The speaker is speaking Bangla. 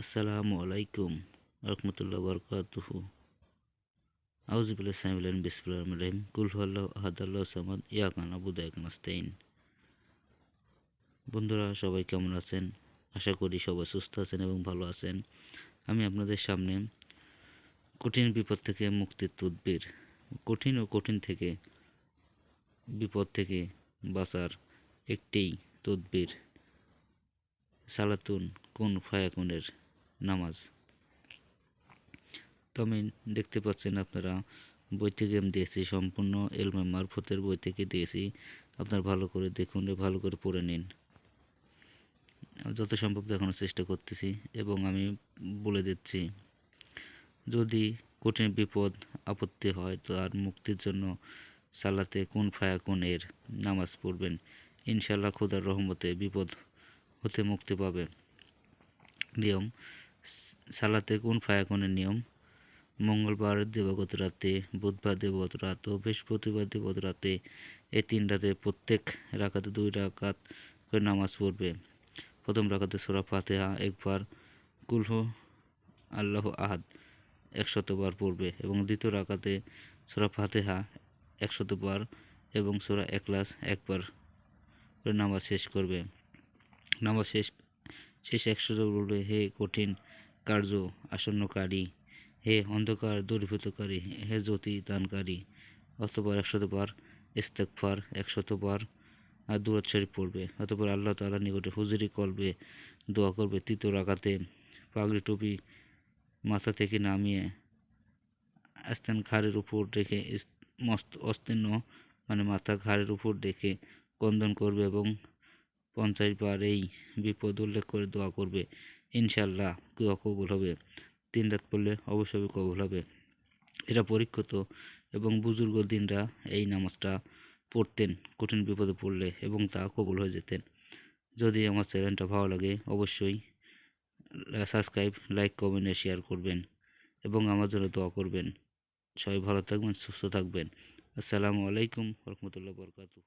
আসসালামু আলাইকুম রহমতুল্লাহ বরকাতুহু। আউজুবিল্লাহ বিসমিল্লাহির রহমানির রহিম। কুল হুয়াল্লাহু আহাদ আল্লাহু সামাদ, ইয়াকা নাবুদু ওয়া ইয়াকা বন্ধুরা, সবাই কেমন আছেন? আশা করি সবাই সুস্থ আছেন এবং ভালো আছেন। আমি আপনাদের সামনে কঠিন বিপদ থেকে মুক্তির তদবির কঠিন ও কঠিন থেকে বিপদ থেকে বাঁচার একটি তদবির সালাতুন কোন ফায়াকুনের নামাজ। তো আমি দেখতে পাচ্ছেন আপনারা, বই থেকে আমি দিয়েছি, সম্পূর্ণ এলমে মারফতের বই থেকে দিয়েছি। আপনার ভালো করে দেখুন, ভালো করে পড়ে নিন। যত সম্ভব দেখানোর চেষ্টা করতেছি এবং আমি বলে দিচ্ছি, যদি কঠিন বিপদ, আপত্তি হয় তো আর মুক্তির জন্য সালাতে কোন ফায়া কোন এর নামাজ পড়বেন। ইনশাল্লাহ খোদার রহমতে বিপদ হতে মুক্তি পাবে। নিয়ম সালাতে কোন ফায়াকুনের নিয়ম? মঙ্গলবার, দিবাগত রাতে, বুধবার, দিবাগত রাত ও বৃহস্পতিবার, দিবাগত রাতে এই তিন রাতে প্রত্যেক রাখাতে দুই রাকাত করে নামাজ পড়বে। প্রথম রাখাতে সোরা ফাতেহা, একবার কুলহ আল্লাহ আহাদ একশতবার পড়বে এবং দ্বিতীয় রাকাতে সোরা ফাতেহা একশতবার এবং সোরা একলাস একবার করে নামাজ শেষ করবে। নামাজ শেষ শেষ একশো বলবে হে কঠিন কার্য আসন্নকারী, হে অন্ধকার দূরীভূতকারী, হে জ্যোতি দানকারী অতবার একশতবার ইস্তেকফার একশতবার আর দূরত শরীফ পড়বে। অতপর আল্লাহ তালার নিকটে হুজুরি করবে দোয়া করবে তৃতীয় রাখাতে পাগড়ি টুপি মাথা থেকে নামিয়ে আস্তান ঘাড়ের উপর রেখে মস্ত অস্তীর্ণ মানে মাথা ঘাড়ের উপর রেখে কন্দন করবে এবং পঞ্চাশ বার এই বিপদ উল্লেখ করে দোয়া করবে। ইনশাল্লাহ কেউ কবুল হবে। তিন রাত পড়লে অবশ্যই কবুল হবে। এরা পরীক্ষিত এবং বুজুর্গ দিনরা এই নামাজটা পড়তেন, কঠিন বিপদে পড়লে এবং তা কবুল হয়ে যেতেন। যদি আমার চ্যানেলটা ভালো লাগে অবশ্যই সাবস্ক্রাইব, লাইক, কমেন্ট শেয়ার করবেন এবং আমার জন্য দোয়া করবেন। সবাই ভালো থাকবেন, সুস্থ থাকবেন। আসসালামু আলাইকুম রহমতুল্লাহ বরকাতু